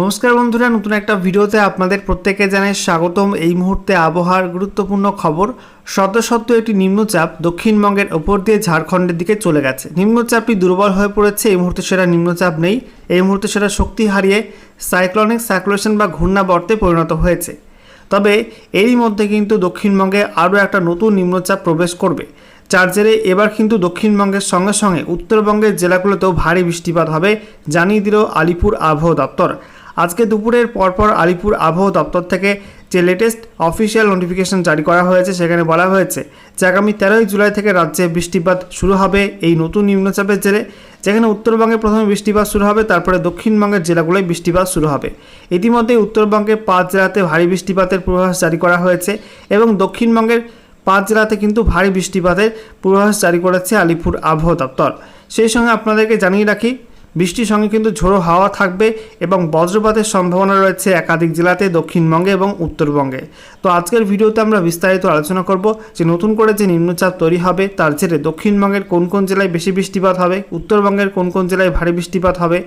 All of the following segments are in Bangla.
নমস্কার বন্ধুরা, নতুন একটা ভিডিওতে আপনাদের প্রত্যেকে জানাই স্বাগতম। এই মুহূর্তে আবহাওয়ার গুরুত্বপূর্ণ খবর, সদ্য সত্য একটি নিম্নচাপ দক্ষিণবঙ্গের ওপর দিয়ে ঝাড়খণ্ডের দিকে চলে গেছে। নিম্নচাপটি দুর্বল হয়ে পড়েছে, এই মুহূর্তে সেটা নিম্নচাপ নেই। এই মুহূর্তে সেটা শক্তি হারিয়ে সাইক্লনিক সার্কুলেশন বা ঘূর্ণাবর্তে পরিণত হয়েছে। তবে এরই মধ্যে কিন্তু দক্ষিণবঙ্গে আরও একটা নতুন নিম্নচাপ প্রবেশ করবে। যার জেরে এবার কিন্তু দক্ষিণবঙ্গের সঙ্গে সঙ্গে উত্তরবঙ্গের জেলাগুলোতেও ভারী বৃষ্টিপাত হবে, জানিয়ে দিল আলিপুর আবহাওয়া দপ্তর। আজকে দুপুরের পরপর আলিপুর আবহাওয়া দপ্তর থেকে যে লেটেস্ট অফিসিয়াল নোটিফিকেশন জারি করা হয়েছে, সেখানে বলা হয়েছে যে আগামী তেরোই জুলাই থেকে রাজ্যে বৃষ্টিপাত শুরু হবে। এই নতুন নিম্নচাপের জেরে যেখানে উত্তরবঙ্গে প্রথমে বৃষ্টিপাত শুরু হবে, তারপরে দক্ষিণবঙ্গের জেলাগুলোয় বৃষ্টিপাত শুরু হবে। ইতিমধ্যেই উত্তরবঙ্গে পাঁচ জেলাতে ভারী বৃষ্টিপাতের পূর্বাভাস জারি করা হয়েছে এবং দক্ষিণবঙ্গের পাঁচ জেলাতে কিন্তু ভারী বৃষ্টিপাতের পূর্বাভাস জারি করেছে আলিপুর আবহাওয়া দপ্তর। সেই সঙ্গে আপনাদেরকে জানিয়ে রাখি বৃষ্টির সঙ্গে কিন্তু ঝোড়ো হাওয়া থাকবে এবং বজ্রপাতের সম্ভাবনা রয়েছে একাধিক জেলাতে, দক্ষিণবঙ্গে এবং উত্তরবঙ্গে। তো আজকের ভিডিওতে আমরা বিস্তারিত আলোচনা করব যে নতুন করে যে নিম্নচাপ তৈরি হবে, তার জেরে দক্ষিণবঙ্গের কোন কোন জেলায় বেশি বৃষ্টিপাত হবে, উত্তরবঙ্গের কোন কোন জেলায় ভারী বৃষ্টিপাত হবে,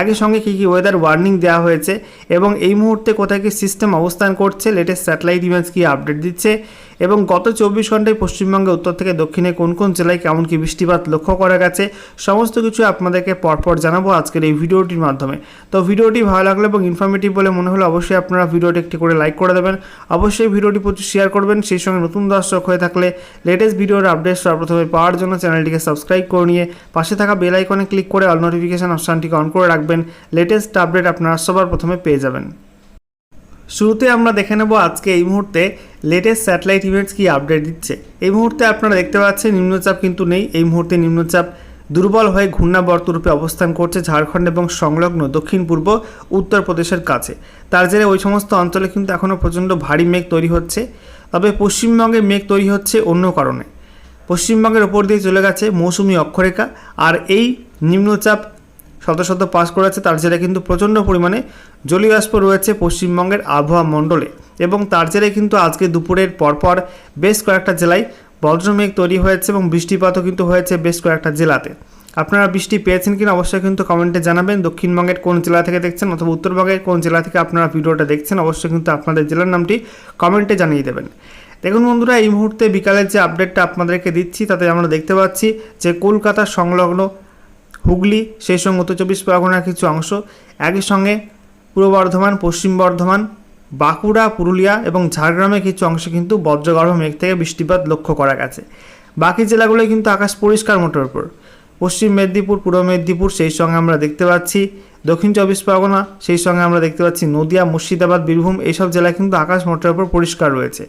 একই সঙ্গে কী কী ওয়েদার ওয়ার্নিং দেওয়া হয়েছে এবং এই মুহূর্তে কোথায় কি সিস্টেম অবস্থান করছে লেটেস্ট স্যাটেলাইট ইমেজ কী আপডেট দিচ্ছে এবং গত চব্বিশ ঘন্টায় পশ্চিমবঙ্গে উত্তর থেকে দক্ষিণে কোন কোন জেলায় কেমন কি বৃষ্টিপাত লক্ষ্য করা গেছে, সমস্ত কিছু আপনাদেরকে পরপর জানাব আজকের এই ভিডিওটির মাধ্যমে। তো ভিডিওটি ভালো লাগল এবং ইনফরমেটিভ বলে মনে হলে অবশ্যই আপনারা ভিডিওটি একটি করে লাইক করে দেবেন। অবশ্যই ভিডিওটি প্রচুর শেয়ার করবেন, সেই সঙ্গে নতুন দর্শক হয়ে থাকলে লেটেস্ট ভিডিওর আপডেট সর্বপ্রথমে পাওয়ার জন্য চ্যানেলটিকে সাবস্ক্রাইব করে নিয়ে পাশে থাকা বেল আইকনে ক্লিক করে অল নোটিফিকেশন অপশানটিকে অন করে রাখবেন। লেটেস্ট আপডেট আপনারা সবার প্রথমে পেয়ে যাবেন। শুরুতে আমরা দেখে নেব আজকে এই মুহূর্তে লেটেস্ট স্যাটেলাইট ইভেন্টস কি আপডেট দিচ্ছে। এই মুহূর্তে আপনারা দেখতে পাচ্ছেন নিম্নচাপ কিন্তু নেই। এই মুহূর্তে নিম্নচাপ দুর্বল হয়ে ঘূর্ণাবর্ত রূপে অবস্থান করছে ঝাড়খণ্ড এবং সংলগ্ন দক্ষিণ, পূর্ব উত্তরপ্রদেশের কাছে। তার জেরে ওই সমস্ত অঞ্চলে কিন্তু এখনও প্রচণ্ড ভারী মেঘ তৈরি হচ্ছে। তবে পশ্চিমবঙ্গে মেঘ তৈরি হচ্ছে অন্য কারণে। পশ্চিমবঙ্গের ওপর দিয়ে চলে গেছে মৌসুমি অক্ষরেখা। আর এই নিম্নচাপ শত শত পাস করেছে, তার জেরে কিন্তু প্রচণ্ড পরিমাণে জলীয়বাষ্প রয়েছে পশ্চিমবঙ্গের আবহাওয়া মণ্ডলে। এবং তার জেরে কিন্তু আজকে দুপুরের পরপর বেশ কয়েকটা জেলায় বজ্রমেঘ তৈরি হয়েছে এবং বৃষ্টিপাতও কিন্তু হয়েছে বেশ কয়েকটা জেলাতে। আপনারা বৃষ্টি পেয়েছেন কিনা অবশ্যই কিন্তু কমেন্টে জানাবেন। দক্ষিণবঙ্গের কোন জেলা থেকে দেখছেন অথবা উত্তরবঙ্গের কোন জেলা থেকে আপনারা ভিডিওটা দেখছেন, অবশ্যই কিন্তু আপনাদের জেলার নামটি কমেন্টে জানিয়ে দেবেন। দেখুন বন্ধুরা, এই মুহূর্তে বিকালের যে আপডেটটা আপনাদেরকে দিচ্ছি, তাতে আমরা দেখতে পাচ্ছি যে কলকাতার সংলগ্ন হুগলি, সেই সঙ্গে উত্তর চব্বিশ পরগনার কিছু অংশ। একই সঙ্গে পূর্ব বর্ধমান, পশ্চিম বর্ধমান, বাঁকুড়া, পুরুলিয়া এবং ঝাড়গ্রামের কিছু অংশে কিন্তু বজ্রগর্ভ মেঘ থেকে বৃষ্টিপাত লক্ষ্য করা গেছে। বাকি জেলাগুলোয় কিন্তু আকাশ পরিষ্কার মোটের উপর। পশ্চিম মেদিনীপুর, পূর্ব মেদিনীপুর, সেই সঙ্গে আমরা দেখতে পাচ্ছি দক্ষিণ চব্বিশ পরগনা, সেই সঙ্গে আমরা দেখতে পাচ্ছি নদিয়া, মুর্শিদাবাদ, বীরভূম, এইসব জেলায় কিন্তু আকাশ মোটের উপর পরিষ্কার রয়েছে।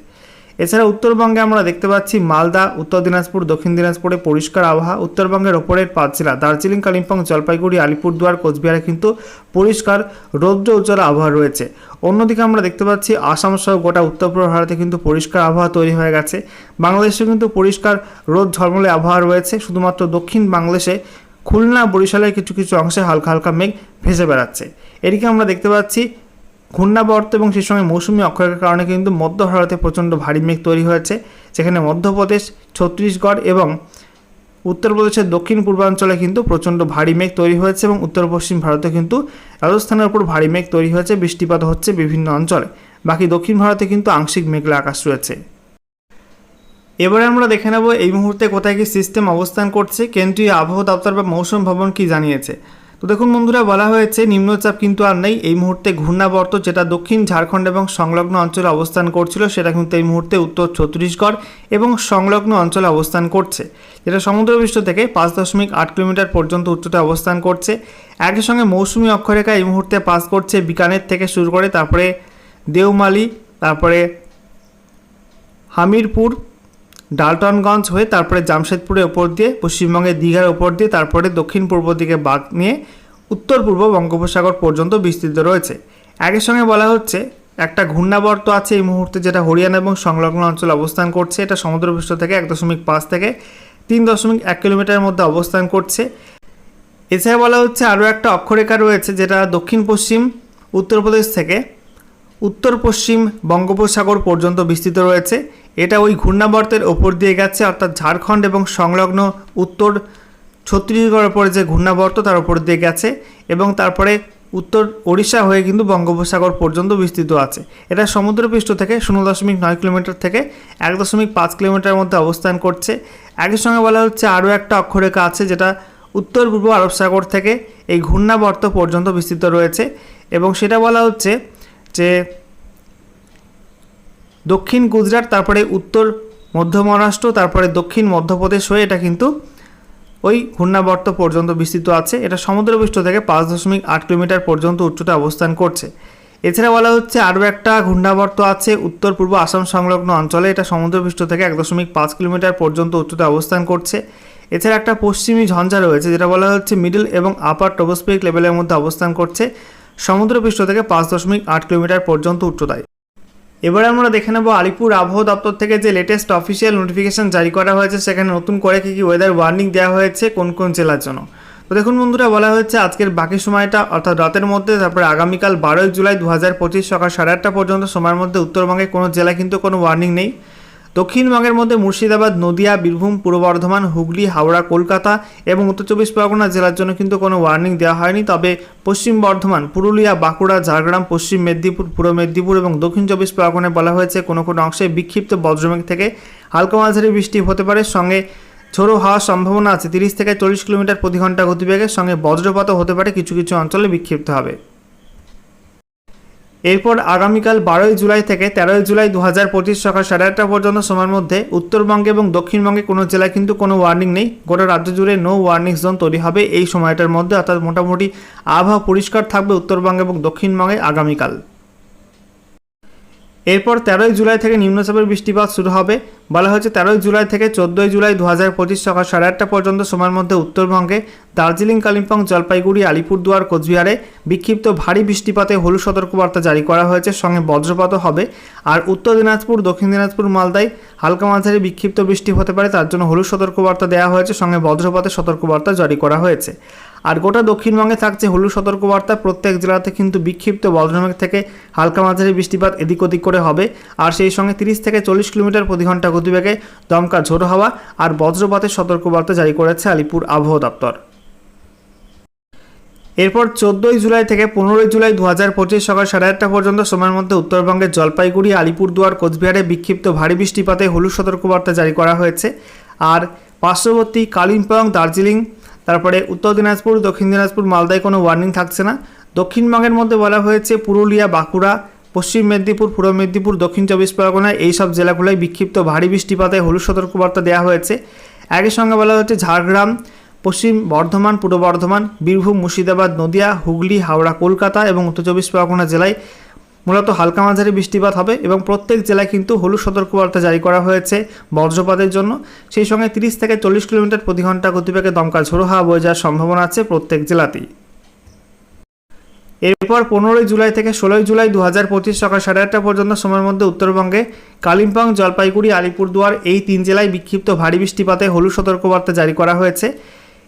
এছাড়া উত্তরবঙ্গে আমরা দেখতে পাচ্ছি মালদা, উত্তর দিনাজপুর, দক্ষিণ দিনাজপুরে পরিষ্কার আবহাওয়া, উত্তরবঙ্গের ওপরের পাঁচ জেলা, দার্জিলিং, কালিম্পং, জলপাইগুড়ি, আলিপুরদুয়ার, কোচবিহারে কিন্তু পরিষ্কার রৌদ্র উজ্জ্বল আবহাওয়া রয়েছে। অন্যদিকে আমরা দেখতে পাচ্ছি আসাম সহ গোটা উত্তর পূর্ব ভারতে কিন্তু পরিষ্কার আবহাওয়া তৈরি হয়ে গেছে। বাংলাদেশে কিন্তু পরিষ্কার রোদ ঝলমলে আবহাওয়া রয়েছে, শুধুমাত্র দক্ষিণ বাংলাদেশে খুলনা, বরিশালের কিছু কিছু অংশে হালকা হালকা মেঘ ভেসে বেড়াচ্ছে। এদিকে আমরা দেখতে পাচ্ছি ঘূর্ণাবর্ত এবং সেই সময় মৌসুমি অক্ষরের কারণে কিন্তু মধ্য ভারতে প্রচণ্ড ভারী মেঘ তৈরি হয়েছে, যেখানে মধ্যপ্রদেশ, ছত্তিশগড় এবং উত্তরপ্রদেশের দক্ষিণ পূর্বাঞ্চলে কিন্তু প্রচণ্ড ভারী মেঘ তৈরি হয়েছে এবং উত্তর পশ্চিম ভারতে কিন্তু রাজস্থানের উপর ভারী মেঘ তৈরি হয়েছে, বৃষ্টিপাত হচ্ছে বিভিন্ন অঞ্চলে। বাকি দক্ষিণ ভারতে কিন্তু আংশিক মেঘলা আকাশ রয়েছে। এবারে আমরা দেখে নেব এই মুহূর্তে কোথায় কি সিস্টেম অবস্থান করছে, কেন্দ্রীয় আবহাওয়া দপ্তর বা মৌসুম ভবন কি জানিয়েছে। তো দেখুন বন্ধুরা, বলা হয়েছে নিম্নচাপ কিন্তু আর নেই। এই মুহূর্তে ঘূর্ণাবর্ত যেটা দক্ষিণ ঝাড়খণ্ড এবং সংলগ্ন অঞ্চলে অবস্থান করছিল, সেটা কিন্তু এই মুহূর্তে উত্তর ছত্তিশগড় এবং সংলগ্ন অঞ্চলে অবস্থান করছে, যেটা সমুদ্রপৃষ্ঠ থেকে পাঁচ দশমিক আট কিলোমিটার পর্যন্ত উচ্চতায় অবস্থান করছে। একই সঙ্গে মৌসুমি অক্ষরেখা এই মুহূর্তে পাস করছে বিকানের থেকে শুরু করে, তারপরে দেওমালি, তারপরে হামিরপুর ডালটনগঞ্জ হয়ে তারপরে জামশেদপুরের ওপর দিয়ে, পশ্চিমবঙ্গের দীঘার ওপর দিয়ে, তারপরে দক্ষিণ পূর্ব দিকে বাঘ নিয়ে উত্তর পূর্ব বঙ্গোপসাগর পর্যন্ত বিস্তৃত রয়েছে। একই সঙ্গে বলা হচ্ছে, একটা ঘূর্ণাবর্ত আছে এই মুহূর্তে যেটা হরিয়ানা এবং সংলগ্ন অঞ্চলে অবস্থান করছে। এটা সমুদ্রপৃষ্ঠ থেকে এক দশমিক পাঁচ থেকে তিন দশমিক এক কিলোমিটারের মধ্যে অবস্থান করছে। এছাড়া বলা হচ্ছে আরও একটা অক্ষরেখা রয়েছে যেটা দক্ষিণ পশ্চিম উত্তরপ্রদেশ থেকে উত্তর পশ্চিম বঙ্গোপসাগর পর্যন্ত বিস্তৃত রয়েছে। এটা ওই ঘূর্ণাবর্তের ওপর দিয়ে গেছে, অর্থাৎ ঝাড়খণ্ড এবং সংলগ্ন উত্তর ছত্তিশগড়ের ওপরে যে ঘূর্ণাবর্ত, তার ওপর দিয়ে গেছে এবং তারপরে উত্তর ওড়িশা হয়ে কিন্তু বঙ্গোপসাগর পর্যন্ত বিস্তৃত আছে। এটা সমুদ্রপৃষ্ঠ থেকে শূন্য দশমিক নয় কিলোমিটার থেকে এক দশমিক পাঁচ কিলোমিটার মধ্যে অবস্থান করছে। একই সঙ্গে বলা হচ্ছে আরও একটা অক্ষরেখা আছে, যেটা উত্তর পূর্ব আরব সাগর থেকে এই ঘূর্ণাবর্ত পর্যন্ত বিস্তৃত রয়েছে এবং সেটা বলা হচ্ছে যে দক্ষিণ গুজরাট, তারপরে উত্তর মধ্য মহারাষ্ট্র, তারপরে দক্ষিণ মধ্যপ্রদেশ হয়ে এটা কিন্তু ওই ঘূর্ণাবর্ত পর্যন্ত বিস্তৃত আছে। এটা সমুদ্রপৃষ্ঠ থেকে পাঁচ দশমিক আট কিলোমিটার পর্যন্ত উচ্চতা অবস্থান করছে। এছাড়া বলা হচ্ছে আরও একটা ঘূর্ণাবর্ত আছে উত্তর পূর্ব আসাম সংলগ্ন অঞ্চলে। এটা সমুদ্রপৃষ্ঠ থেকে এক দশমিক পাঁচ কিলোমিটার পর্যন্ত উচ্চতায় অবস্থান করছে। এছাড়া একটা পশ্চিমী ঝঞ্ঝা রয়েছে, যেটা বলা হচ্ছে মিডল এবং আপার ট্রোপোস্ফিরিক লেভেলের মধ্যে অবস্থান করছে। সমুদ্রপৃষ্ঠ থেকে পাঁচ দশমিক আট কিলোমিটার পর্যন্ত উচ্চতায়। এবারে আমরা দেখে নেব আলিপুর আবহাওয়া দপ্তর থেকে যে লেটেস্ট অফিসিয়াল নোটিফিকেশন জারি করা হয়েছে, সেখানে নতুন করে কী কী ওয়েদার ওয়ার্নিং দেওয়া হয়েছে, কোন কোন জেলার জন্য। তো দেখুন বন্ধুরা, বলা হয়েছে আজকের বাকি সময়টা, অর্থাৎ রাতের মধ্যে, তারপরে আগামীকাল বারোই জুলাই দু হাজার পঁচিশ সকাল সাড়ে আটটা পর্যন্ত, সময়ের মধ্যে উত্তরবঙ্গে কোনো জেলায় কিন্তু কোনো ওয়ার্নিং নেই। দক্ষিণবঙ্গের মধ্যে মুর্শিদাবাদ, নদিয়া, বীরভূম, পূর্ব বর্ধমান, হুগলি, হাওড়া, কলকাতা এবং উত্তর চব্বিশ পরগনা জেলার জন্য কিন্তু কোনো ওয়ার্নিং দেওয়া হয়নি। তবে পশ্চিম বর্ধমান, পুরুলিয়া, বাঁকুড়া, ঝাড়গ্রাম, পশ্চিম মেদিনীপুর, পূর্ব মেদিনীপুর এবং দক্ষিণ চব্বিশ পরগনায় বলা হয়েছে কোনো কোনো অংশে বিক্ষিপ্ত বজ্রমেঘ থেকে হালকা মাঝারি বৃষ্টি হতে পারে। সঙ্গে ঝোড়ো হওয়ার সম্ভাবনা আছে। তিরিশ থেকে চল্লিশ কিলোমিটার প্রতি ঘণ্টা গতিবেগের সঙ্গে বজ্রপাতও হতে পারে। কিছু কিছু অঞ্চলে বিক্ষিপ্ত হবে। এরপর আগামীকাল বারোই জুলাই থেকে তেরোই জুলাই দু হাজার পঁচিশ সকাল সাড়ে আটটা পর্যন্ত সময়ের মধ্যে উত্তরবঙ্গে এবং দক্ষিণবঙ্গে কোনো জেলায় কিন্তু কোনো ওয়ার্নিং নেই। গোটা রাজ্য জুড়ে নো ওয়ার্নিং জোন তৈরি হবে এই সময়টার মধ্যে। অর্থাৎ মোটামুটি আবহাওয়া পরিষ্কার থাকবে উত্তরবঙ্গে এবং দক্ষিণবঙ্গে আগামীকাল। এরপর তেরোই জুলাই থেকে নিম্নচাপের বৃষ্টিপাত শুরু হবে। বলা হয়েছে তেরোই জুলাই থেকে চোদ্দোই জুলাই দু হাজার পঁচিশ সকাল সাড়ে আটটা পর্যন্ত সময়ের মধ্যে উত্তরবঙ্গে দার্জিলিং, কালিম্পং, জলপাইগুড়ি, আলিপুরদুয়ার, কোচবিহারে বিক্ষিপ্ত ভারী বৃষ্টিপাতে হলুদ সতর্কবার্তা জারি করা হয়েছে, সঙ্গে বজ্রপাতও হবে। আর উত্তর দিনাজপুর, দক্ষিণ দিনাজপুর, মালদায় হালকা মাঝারি বিক্ষিপ্ত বৃষ্টি হতে পারে, তার জন্য হলুদ সতর্কবার্তা দেওয়া হয়েছে, সঙ্গে বজ্রপাতের সতর্কবার্তা জারি করা হয়েছে। আর গোটা দক্ষিণবঙ্গে থাকছে হলুদ সতর্কবার্তা। প্রত্যেক জেলাতে কিন্তু বিক্ষিপ্ত বজ্রমেঘ থেকে হালকা মাঝারি বৃষ্টিপাত এদিক ওদিক করে হবে। আর সেই সঙ্গে তিরিশ থেকে চল্লিশ কিলোমিটার প্রতি ঘণ্টা গতিবেগে দমকা ঝোড়ো হাওয়া আর বজ্রপাতের সতর্কবার্তা জারি করেছে আলিপুর আবহাওয়া দপ্তর। এরপর চোদ্দোই জুলাই থেকে পনেরোই জুলাই দু হাজার পঁচিশ সকাল সাড়ে আটটা পর্যন্ত সময়ের মধ্যে উত্তরবঙ্গের জলপাইগুড়ি, আলিপুরদুয়ার, কোচবিহারে বিক্ষিপ্ত ভারী বৃষ্টিপাতে হলুদ সতর্কবার্তা জারি করা হয়েছে। আর পার্শ্ববর্তী কালিম্পং, দার্জিলিং তারপরে উত্তর দিনাজপুর, দক্ষিণ দিনাজপুর, মালদায় কোনো ওয়ার্নিং থাকছে না। দক্ষিণবঙ্গের মধ্যে বলা হয়েছে, পুরুলিয়া, বাঁকুড়া, পশ্চিম মেদিনীপুর, পূর্ব মেদিনীপুর, দক্ষিণ চব্বিশ পরগনা এইসব জেলাগুলোয় বিক্ষিপ্ত ভারী বৃষ্টিপাতে হলুদ সতর্কবার্তা দেওয়া হয়েছে। একই সঙ্গে বলা হচ্ছে, ঝাড়গ্রাম, পশ্চিম বর্ধমান, পূর্ব বর্ধমান, বীরভূম, মুর্শিদাবাদ, নদিয়া, হুগলি, হাওড়া, কলকাতা এবং উত্তর চব্বিশ পরগনা জেলায় মূলত হালকা মাঝারি বৃষ্টিপাত হবে এবং প্রত্যেক জেলায় কিন্তু হলুদ সতর্কবার্তা জারি করা হয়েছে বজ্রপাতের জন্য। সেই সঙ্গে তিরিশ থেকে চল্লিশ কিলোমিটার প্রতি ঘণ্টা গতিবেগে দমকা ঝোড়ো হাওয়া বয়ে যাওয়ার সম্ভাবনা আছে প্রত্যেক জেলাতেই। এরপর পনেরোই জুলাই থেকে ষোলোই জুলাই দু হাজার পঁচিশ সকাল সাড়ে আটটা পর্যন্ত সময়ের মধ্যে উত্তরবঙ্গে কালিম্পং, জলপাইগুড়ি, আলিপুরদুয়ার এই তিন জেলায় বিক্ষিপ্ত ভারী বৃষ্টিপাতে হলুদ সতর্কবার্তা জারি করা হয়েছে।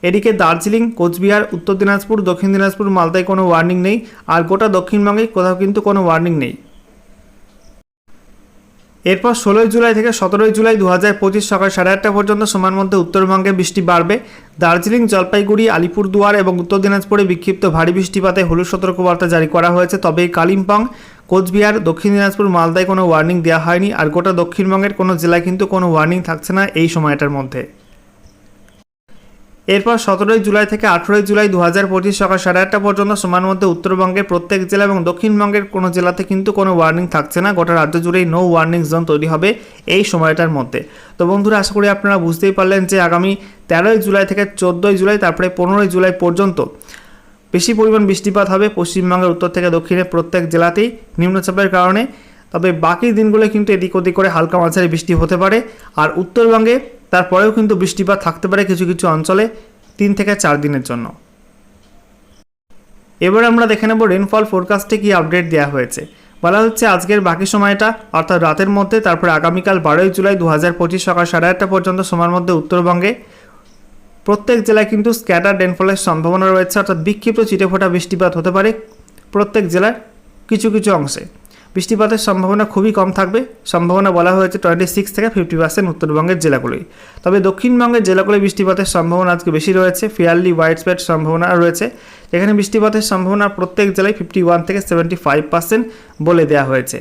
এদিকে দার্জিলিং, কোচবিহার, উত্তর দিনাজপুর, দক্ষিণ দিনাজপুর, মালদায় কোনো ওয়ার্নিং নেই, আর গোটা দক্ষিণবঙ্গে কোথাও কিন্তু কোনো ওয়ার্নিং নেই। এরপর ষোলোই জুলাই থেকে সতেরোই জুলাই দু হাজার পঁচিশ সকাল সাড়ে আটটা পর্যন্ত সময়ের মধ্যে উত্তরবঙ্গে বৃষ্টি বাড়বে। দার্জিলিং, জলপাইগুড়ি, আলিপুরদুয়ার এবং উত্তর দিনাজপুরে বিক্ষিপ্ত ভারী বৃষ্টিপাতে হলুদ সতর্কবার্তা জারি করা হয়েছে। তবে কালিম্পং, কোচবিহার, দক্ষিণ দিনাজপুর, মালদায় কোনো ওয়ার্নিং দেওয়া হয়নি, আর গোটা দক্ষিণবঙ্গের কোনো জেলায় কিন্তু কোনো ওয়ার্নিং থাকছে না এই সময়টার মধ্যে। এরপর সতেরোই জুলাই থেকে আঠেরোই জুলাই দু হাজার পঁচিশ সকাল সাড়ে আটটা পর্যন্ত সময়ের মধ্যে উত্তরবঙ্গের প্রত্যেক জেলা এবং দক্ষিণবঙ্গের কোনো জেলাতে কিন্তু কোনো ওয়ার্নিং থাকছে না। গোটা রাজ্য জুড়েই নো ওয়ার্নিং জোন তৈরি হবে এই সময়টার মধ্যে। তো বন্ধুরা, আশা করি আপনারা বুঝতেই পারলেন যে আগামী তেরোই জুলাই থেকে চোদ্দোই জুলাই, তারপরে পনেরোই জুলাই পর্যন্ত বেশি পরিমাণ বৃষ্টিপাত হবে পশ্চিমবঙ্গের উত্তর থেকে দক্ষিণে প্রত্যেক জেলাতেই নিম্নচাপের কারণে। তবে বাকি দিনগুলো কিন্তু এদিক ওদিক করে হালকা মাঝারি বৃষ্টি হতে পারে। আর উত্তরবঙ্গে তারপরেও কিন্তু বৃষ্টিপাত থাকতে পারে কিছু কিছু অঞ্চলে তিন থেকে চার দিনের জন্য। এবার আমরা দেখে নেব রেনফল ফোরকাস্টে কি আপডেট দেওয়া হয়েছে। বলা হচ্ছে আজকের বাকি সময়টা, অর্থাৎ রাতের মধ্যে, তারপরে আগামীকাল বারোই জুলাই দু হাজার পঁচিশ সকাল সাড়ে আটটা পর্যন্ত সময়ের মধ্যে উত্তরবঙ্গে। প্রত্যেক জেলায় কিন্তু স্ক্যাটার রেনফলের সম্ভাবনা রয়েছে, অর্থাৎ বিক্ষিপ্ত চিটেফোঁটা বৃষ্টিপাত হতে পারে প্রত্যেক জেলার কিছু কিছু অংশে। বৃষ্টিপাতের সম্ভাবনা খুবই কম থাকবে। সম্ভাবনা বলা হয়েছে টোয়েন্টি সিক্স থেকে ফিফটি পার্সেন্ট উত্তরবঙ্গের জেলাগুলোই তবে দক্ষিণবঙ্গের জেলাগুলোয় বৃষ্টিপাতের সম্ভাবনা আজকে বেশি রয়েছে ফিয়ারলি হোয়াইট স্প্রেড সম্ভাবনা রয়েছে। এখানে বৃষ্টিপাতের সম্ভাবনা প্রত্যেক জেলায় ফিফটি ওয়ান থেকে সেভেন্টি ফাইভ পার্সেন্ট বলে দেওয়া হয়েছে।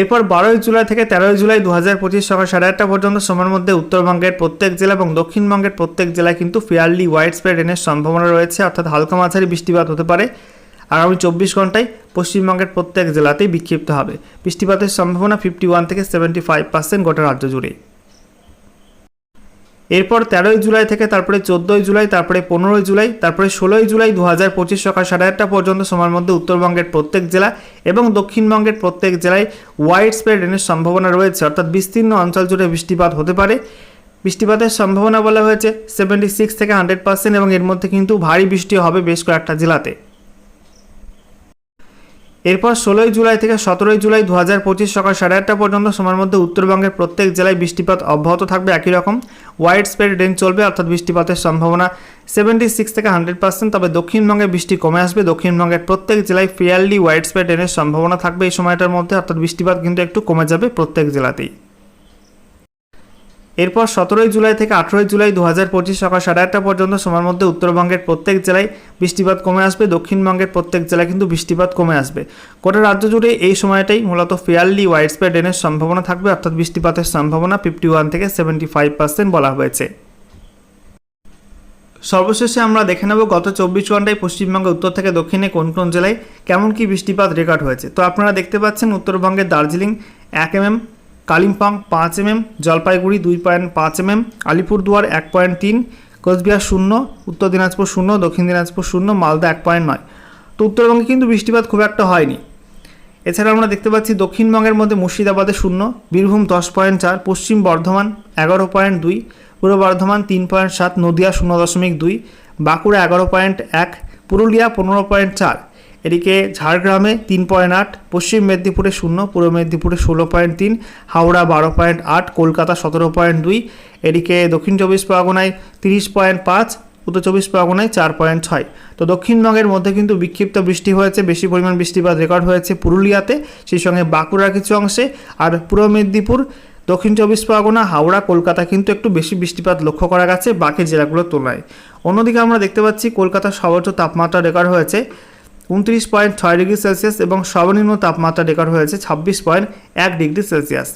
এরপর বারোই জুলাই থেকে তেরোই জুলাই দু হাজার পঁচিশ সকাল সাড়ে আটটা পর্যন্ত সময়ের মধ্যে উত্তরবঙ্গের প্রত্যেক জেলা এবং দক্ষিণবঙ্গের প্রত্যেক জেলায় কিন্তু ফেয়ারলি হোয়াইট স্প্রেড রেনের সম্ভাবনা রয়েছে। অর্থাৎ হালকা মাঝারি বৃষ্টিপাত হতে পারে। আগামী চব্বিশ ঘন্টায় পশ্চিমবঙ্গের প্রত্যেক জেলাতেই বিক্ষিপ্ত হবে। বৃষ্টিপাতের সম্ভাবনা ফিফটি ওয়ান থেকে সেভেন্টি ফাইভ পার্সেন্ট গোটা রাজ্য জুড়ে। এরপর তেরোই জুলাই থেকে তারপরে চোদ্দোই জুলাই, তারপরে পনেরোই জুলাই, তারপরে ষোলোই জুলাই দু হাজার পঁচিশ সকাল সাড়ে আটটা পর্যন্ত সময়ের মধ্যে উত্তরবঙ্গের প্রত্যেক জেলা এবং দক্ষিণবঙ্গের প্রত্যেক জেলায় ওয়াইড স্প্রেড রেনের সম্ভাবনা রয়েছে। অর্থাৎ বিস্তীর্ণ অঞ্চল জুড়ে বৃষ্টিপাত হতে পারে। বৃষ্টিপাতের সম্ভাবনা বলা হয়েছে সেভেন্টি সিক্স থেকে হান্ড্রেড পার্সেন্ট এবং এর মধ্যে কিন্তু ভারী বৃষ্টি হবে বেশ কয়েকটা জেলাতে। এরপর ষোলোই জুলাই থেকে সতেরোই জুলাই দু হাজার পঁচিশ সকাল সাড়ে আটটা পর্যন্ত সময়ের মধ্যে উত্তরবঙ্গের প্রত্যেক জেলায় বৃষ্টিপাত অব্যাহত থাকবে একই রকম। ওয়াইড স্প্রেড রেঞ্জ চলবে, অর্থাৎ বৃষ্টিপাতের সম্ভাবনা সেভেন্টি সিক্স থেকে হান্ড্রেড পার্সেন্ট তবে দক্ষিণবঙ্গে বৃষ্টি কমে আসবে। দক্ষিণবঙ্গের প্রত্যেক জেলায় ফিয়ারলি ওয়াইড স্প্রেড রেনের সম্ভাবনা থাকবে এই সময়টার মধ্যে, অর্থাৎ বৃষ্টিপাত কিন্তু একটু কমে যাবে প্রত্যেক জেলাতেই। এরপর সতেরোই জুলাই থেকে আঠেরোই জুলাই দু হাজার পঁচিশ সকাল সাড়ে আটটা পর্যন্ত সময়ের মধ্যে উত্তরবঙ্গের প্রত্যেক জেলায় বৃষ্টিপাত কমে আসবে, দক্ষিণবঙ্গের প্রত্যেক জেলায় কিন্তু বৃষ্টিপাত কমে আসবে। গোটা রাজ্য জুড়ে এই সময়টাই মূলত ফেয়ারলি ওয়াইড স্প্রেড রেনের সম্ভাবনা থাকবে, অর্থাৎ বৃষ্টিপাতের সম্ভাবনা ফিফটি ওয়ান থেকে সেভেন্টি ফাইভ পার্সেন্ট বলা হয়েছে। সর্বশেষে আমরা দেখে নেব গত চব্বিশ ঘন্টায় পশ্চিমবঙ্গের উত্তর থেকে দক্ষিণে কোন কোন জেলায় কেমন কি বৃষ্টিপাত রেকর্ড হয়েছে। তো আপনারা দেখতে পাচ্ছেন উত্তরবঙ্গের দার্জিলিং এক এমএম কালিম্পং পাঁচ এমএম, জলপাইগুড়ি দুই পয়েন্ট পাঁচ এমএম, আলিপুরদুয়ার এক পয়েন্ট তিন, কোচবিহার শূন্য, উত্তর দিনাজপুর শূন্য, দক্ষিণ দিনাজপুর শূন্য, মালদা এক পয়েন্ট নয়। তো উত্তরবঙ্গে কিন্তু বৃষ্টিপাত খুব একটা হয়নি। এছাড়া আমরা দেখতে পাচ্ছি দক্ষিণবঙ্গের মধ্যে মুর্শিদাবাদে শূন্য, বীরভূম দশ পয়েন্ট চার, পশ্চিম বর্ধমান এগারো পয়েন্ট দুই, পূর্ব বর্ধমান তিন পয়েন্ট সাত, নদিয়া শূন্য দশমিক দুই, বাঁকুড়া এগারো পয়েন্ট এক, পুরুলিয়া পনেরো পয়েন্ট চার এদিকে ঝাড়গ্রামে তিন পয়েন্ট আট, পশ্চিম মেদিনীপুরে শূন্য, পূর্ব মেদিনীপুরে ষোলো পয়েন্ট তিন, হাওড়া বারো পয়েন্ট আট, কলকাতা সতেরো পয়েন্ট দুই, এদিকে দক্ষিণ চব্বিশ পরগনায় তিরিশ পয়েন্ট পাঁচ, উত্তর চব্বিশ পরগনায় চার পয়েন্ট ছয়। তো দক্ষিণবঙ্গের মধ্যে কিন্তু বিক্ষিপ্ত বৃষ্টি হয়েছে, বেশি পরিমাণ বৃষ্টিপাত রেকর্ড হয়েছে পুরুলিয়াতে, সেই সঙ্গে বাঁকুড়ার কিছু অংশে, আর পূর্ব মেদিনীপুর, দক্ষিণ চব্বিশ পরগনা, হাওড়া, কলকাতা কিন্তু একটু বেশি বৃষ্টিপাত লক্ষ্য করা গেছে বাকি জেলাগুলোর তুলনায়। অন্যদিকে আমরা দেখতে পাচ্ছি কলকাতার সর্বোচ্চ তাপমাত্রা রেকর্ড হয়েছে উনত্রিশ পয়েন্ট ছয় ডিগ্রি সেলসিয়াস এবং সর্বনিম্ন তাপমাত্রা রেকর্ড হয়েছে ছাব্বিশ পয়েন্ট এক ডিগ্রি সেলসিয়াস।